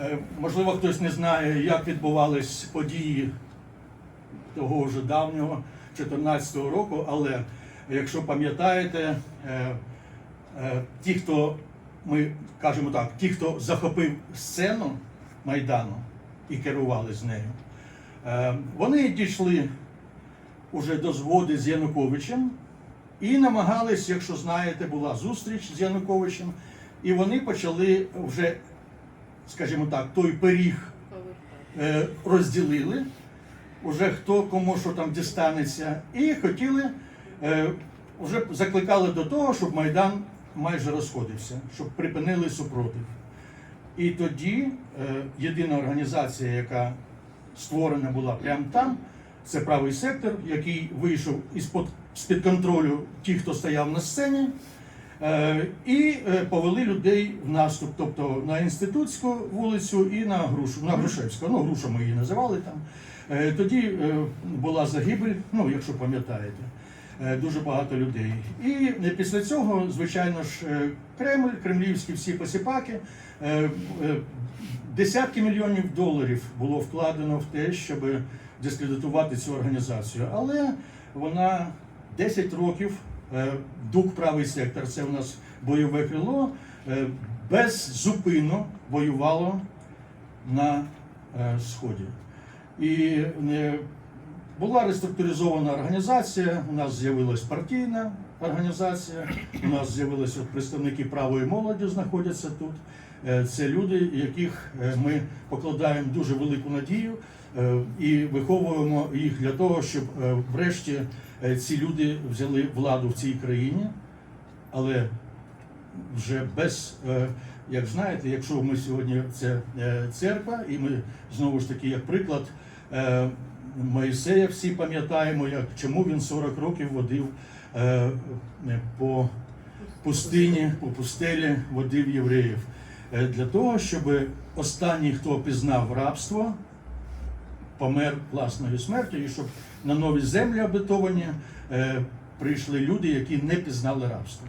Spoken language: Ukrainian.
Е, Можливо, хтось не знає, як відбувались події того вже давнього 14 року, але якщо пам'ятаєте, е, е, ті, хто ми кажемо так, ті, хто захопив сцену Майдану і керували з нею, вони дійшли уже до згоди з Януковичем і намагались, якщо знаєте, була зустріч з Януковичем, і вони почали вже, скажімо так, той пиріг е, розділили, уже хто кому що там дістанеться, і хотіли, е, вже закликали до того, щоб Майдан майже розходився, щоб припинили супротив. І тоді е, єдина організація, яка створена була прямо там, це правий сектор, який вийшов із-під контролю тих, хто стояв на сцені, е, і е, повели людей в наступ, тобто на інститутську вулицю і на Грушу, на Грушевську. Ну, Груша ми її називали там. Е, Тоді е, була загибель, ну якщо пам'ятаєте, е, дуже багато людей. І е, після цього, звичайно ж, е, Кремль, кремлівські всі посіпаки. е, е, Десятки мільйонів доларів було вкладено в те, щоб дискредитувати цю організацію. Але вона 10 років, е, ДУК правий сектор, це у нас бойове крило, е, беззупинно воювало на е, Сході. І е, була реструктуризована організація, у нас з'явилась партійна організація, у нас з'явилися представники правої молоді, знаходяться тут. Е, Це люди, яких е, ми покладаємо дуже велику надію е, і виховуємо їх для того, щоб врешті ці люди взяли владу в цій країні, але вже без, як знаєте, якщо ми сьогодні це церква, і ми знову ж таки, як приклад Моїсея, всі пам'ятаємо, як чому він 40 років водив е, е, по пустині, по пустелі водив євреїв. Е, Для того, щоб останній, хто пізнав рабство, помер власною смертю, і щоб на нові землі обетовані е, прийшли люди, які не пізнали рабство.